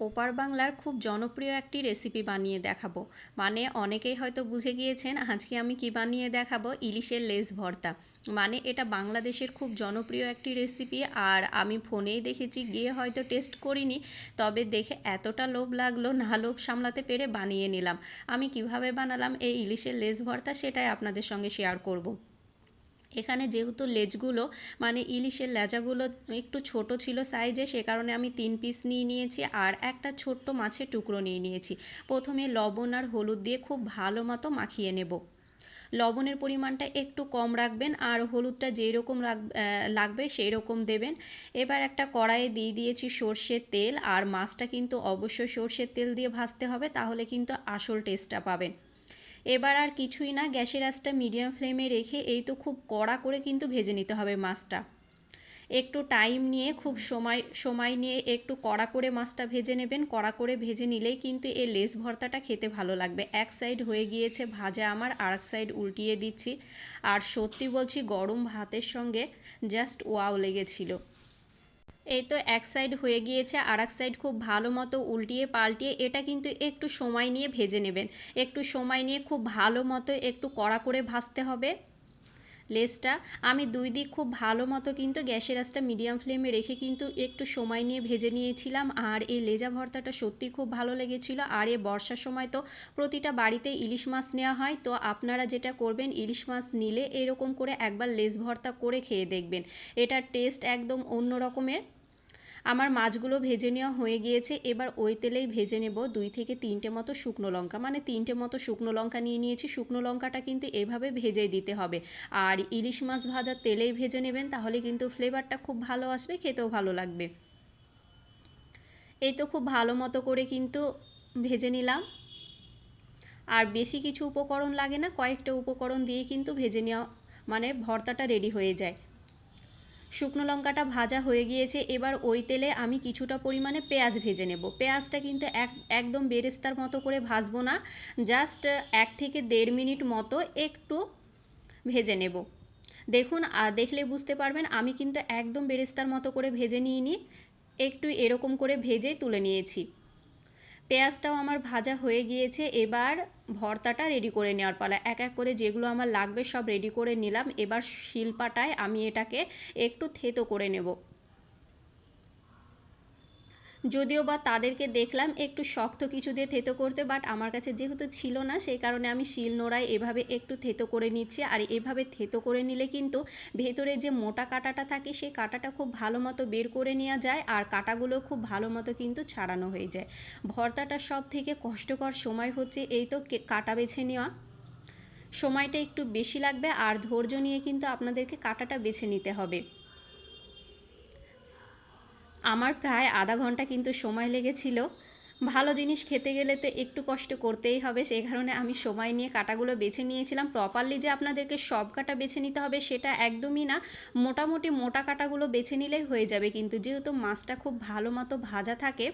ওপার বাংলার খুব জনপ্রিয় একটি রেসিপি বানিয়ে দেখাবো। মানে অনেকেই হয়তো বুঝে গিয়েছেন আজকে আমি কি বানিয়ে দেখাবো? ইলিশের লেস ভর্তা। মানে এটা বাংলাদেশের খুব জনপ্রিয় একটি রেসিপি আর আমি ফোনেই দেখেছি, গিয়ে হয়তো টেস্ট করিনি, তবে দেখে এতটা লোভ লাগল, না লোভ সামলাতে পেরে বানিয়ে নিলাম। আমি কীভাবে বানালাম এই ইলিশের লেস ভর্তা সেটাই আপনাদের সঙ্গে শেয়ার করব। এখানে যেহেতু লেজগুলো মানে ইলিশের লেজাগুলো একটু ছোট ছিল সাইজে সে কারণে আমি তিন পিস নিয়ে নিয়েছি আর একটা ছোট্ট মাছের টুকরো নিয়ে নিয়েছি। প্রথমে লবণ আর হলুদ দিয়ে খুব ভালো মতো মাখিয়ে নেব। লবণের পরিমাণটা একটু কম রাখবেন আর হলুদটা যেই রকম লাগবে সেই রকম দেবেন। এবার একটা কড়াইয়ে দিয়ে দিয়েছি সর্ষের তেল আর মাছটা কিন্তু অবশ্যই সর্ষের তেল দিয়ে ভাজতে হবে, তাহলে কিন্তু আসল টেস্টটা পাবেন। এবার আর কিছুই না, গ্যাসের আঁচটা মিডিয়াম ফ্লেমে রেখে এই তো খুব কড়া করে কিন্তু ভেজে নিতে হবে মাছটা। একটু টাইম নিয়ে, খুব সময় সময় নিয়ে একটু কড়া করে মাছটা ভেজে নেবেন। কড়া করে ভেজে নিলেই কিন্তু এই লেস ভর্তাটা খেতে ভালো লাগবে। এক সাইড হয়ে গিয়েছে ভাজা আমার, আর এক সাইড উল্টিয়ে দিচ্ছি। আর সত্যি বলছি, গরম ভাতের সঙ্গে জাস্ট ওয়াও লেগেছিলো। এই তো এক সাইড হয়ে গিয়েছে আর এক সাইড খুব ভালো মতো উল্টিয়ে পাল্টিয়ে এটা কিন্তু একটু সময় নিয়ে ভেজে নেবেন। একটু সময় নিয়ে খুব ভালো মতো একটু কড়া করে ভাজতে হবে লেসটা আমি দুই দিক খুব ভালো মতো কিন্তু গ্যাসের আঁচটা মিডিয়াম ফ্লেমে রেখে কিন্তু একটু সময় নিয়ে ভেজে নিয়েছিলাম। আর এই লেজা ভর্তাটা সত্যি খুব ভালো লেগেছিল। আর এ বর্ষার সময় তো প্রতিটা বাড়িতে ইলিশ মাছ নেওয়া হয়। তো আপনারা যেটা করবেন, ইলিশ মাছ নিলে এরকম করে একবার লেস ভর্তা করে খেয়ে দেখবেন। এটার টেস্ট একদম অন্য রকমের। আমার মাছগুলো ভেজে নেওয়া হয়ে গিয়েছে, এবার ওই তেলেই ভেজে নেব দুই থেকে তিনটে মতো শুকনো লঙ্কা। মানে তিনটে মতো শুকনো লঙ্কা নিয়ে নিয়েছি, শুকনো লঙ্কাটা কিন্তু এভাবে ভেজেই দিতে হবে। আর ইলিশ মাছ ভাজার তেলেই ভেজে নেবেন, তাহলে কিন্তু ফ্লেভারটা খুব ভালো আসবে, খেতেও ভালো লাগবে। এই তো খুব ভালো মতো করে কিন্তু ভেজে নিলাম। আর বেশি কিছু উপকরণ লাগে না, কয়েকটা উপকরণ দিয়ে কিন্তু ভেজে নেওয়া মানে ভর্তাটা রেডি হয়ে যায়। শুকনো লঙ্কাটা ভাজা হয়ে গিয়েছে, এবার ওই তেলে আমি কিছুটা পরিমাণে পেঁয়াজ ভেজে নেব। পেঁয়াজটা কিন্তু এক, একদম বেরেস্তার মতো করে ভাজবো না জাস্ট এক থেকে দেড় মিনিট মতো একটু ভেজে নেব। দেখুন দেখলে বুঝতে পারবেন, আমি কিন্তু একদম বেরেস্তার মতো করে ভেজে নিইনি, একটু এরকম করে ভেজে তুলে নিয়েছি। পেঁয়াজটাও আমার ভাজা হয়ে গিয়েছে, এবার ভর্তাটা রেডি করে নেওয়ার পালা। এক এক করে যেগুলো আমার লাগবে সব রেডি করে নিলাম। এবার শিলপাটায় আমি এটাকে একটু থেতো করে নেব। যদিও বা তাদেরকে দেখলাম, একটু শক্ত কিছু দিয়ে থেতো করতে বাট আমার কাছে যেহেতু ছিল না, সেই কারণে আমি শিল নোড়ায় এভাবে একটু থেতো করে নিচ্ছি। আর এভাবে থেতো করে নিলে কিন্তু ভেতরে যে মোটা কাটাটা থাকে, সেই কাটাটা খুব ভালো মতো বের করে নেওয়া যায়, আর কাটাগুলো খুব ভালো মতো কিন্তু ছাড়ানো হয়ে যায়। ভর্তাটা সব থেকে কষ্টকর সময় হচ্ছে এই তো কাটা বেছে নেওয়া। সময়টা একটু বেশি লাগবে, আর ধৈর্য নিয়ে কিন্তু আপনাদেরকে কাটাটা বেছে নিতে হবে। আমার প্রায় আধা ঘণ্টা কিন্তু সময় লেগেছিল। ভালো জিনিস খেতে গেলে তো একটু কষ্ট করতেই হবে সেই কারণে আমি সময় নিয়ে কাটাগুলো বেছে নিয়েছিলাম। প্রপারলি যে আপনাদেরকে সব কাটা বেছে নিতে হবে সেটা একদমই না, মোটামুটি মোটা কাটাগুলো বেছে নিলেই হয়ে যাবে। কিন্তু যেহেতু মাছটা খুব ভালো মতো ভাজা থাকে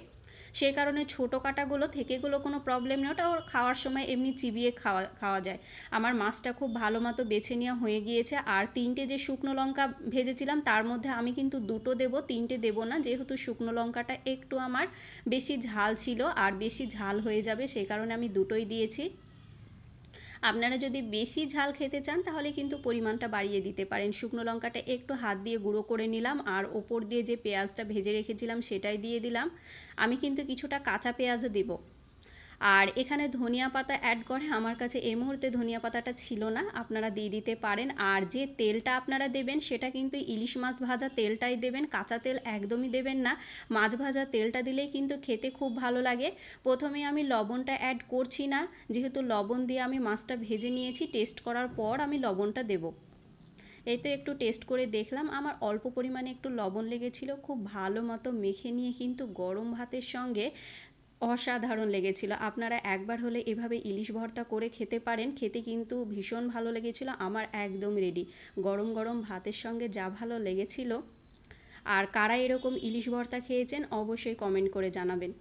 সেই কারণে ছোটো কাটাগুলো থেকেগুলো কোনো প্রবলেম নেই। ওটা ওর খাওয়ার সময় এমনি চিবিয়ে খাওয়া খাওয়া যায়। আমার মাছটা খুব ভালো মতো বেছে নেওয়া হয়ে গিয়েছে। আর তিনটে যে শুকনো লঙ্কা ভেজেছিলাম, তার মধ্যে আমি কিন্তু দুটো দেব, তিনটে দেব না। যেহেতু শুকনো লঙ্কাটা একটু আমার বেশি ঝাল ছিল আর বেশি ঝাল হয়ে যাবে সেই কারণে আমি দুটোই দিয়েছি। আপনারা যদি বেশি ঝাল খেতে চান, তাহলে কিন্তু পরিমাণটা বাড়িয়ে দিতে পারেন। শুকনো লঙ্কাটা একটু হাত দিয়ে গুঁড়ো করে নিলাম, আর ওপর দিয়ে যে পেঁয়াজটা ভেজে রেখেছিলাম, সেটাই দিয়ে দিলাম। আমি কিন্তু কিছুটা কাঁচা পেঁয়াজও দেবো। আর এখানে ধনিয়া পাতা অ্যাড করে, আমার কাছে এই মুহূর্তে ধনিয়া পাতাটা ছিল না, আপনারা দিয়ে দিতে পারেন। আর যে তেলটা আপনারা দেবেন, সেটা কিন্তু ইলিশ মাছ ভাজা তেলটাই দেবেন, কাঁচা তেল একদমই দেবেন না। মাছ ভাজা তেলটা দিলেই কিন্তু খেতে খুব ভালো লাগে। প্রথমে আমি লবণটা অ্যাড করছি না, যেহেতু লবণ দিয়ে আমি মাছটা ভেজে নিয়েছি টেস্ট করার পর আমি লবণটা দেবো। এই তো একটু টেস্ট করে দেখলাম, আমার অল্প পরিমাণে একটু লবণ লেগেছিল, খুব ভালো মতো মেখে নিয়ে কিন্তু গরম ভাতের সঙ্গে অসাধারণ লেগেছিল। আপনারা একবার হলে এভাবে ইলিশ ভর্তা করে খেতে পারেন। খেতে কিন্তু ভীষণ ভালো লেগেছিল। আমার একদম রেডি গরম গরম ভাতের সঙ্গে যা ভালো লেগেছিল। আর কারা এরকম ইলিশ ভর্তা খেয়েছেন অবশ্যই কমেন্ট করে জানাবেন।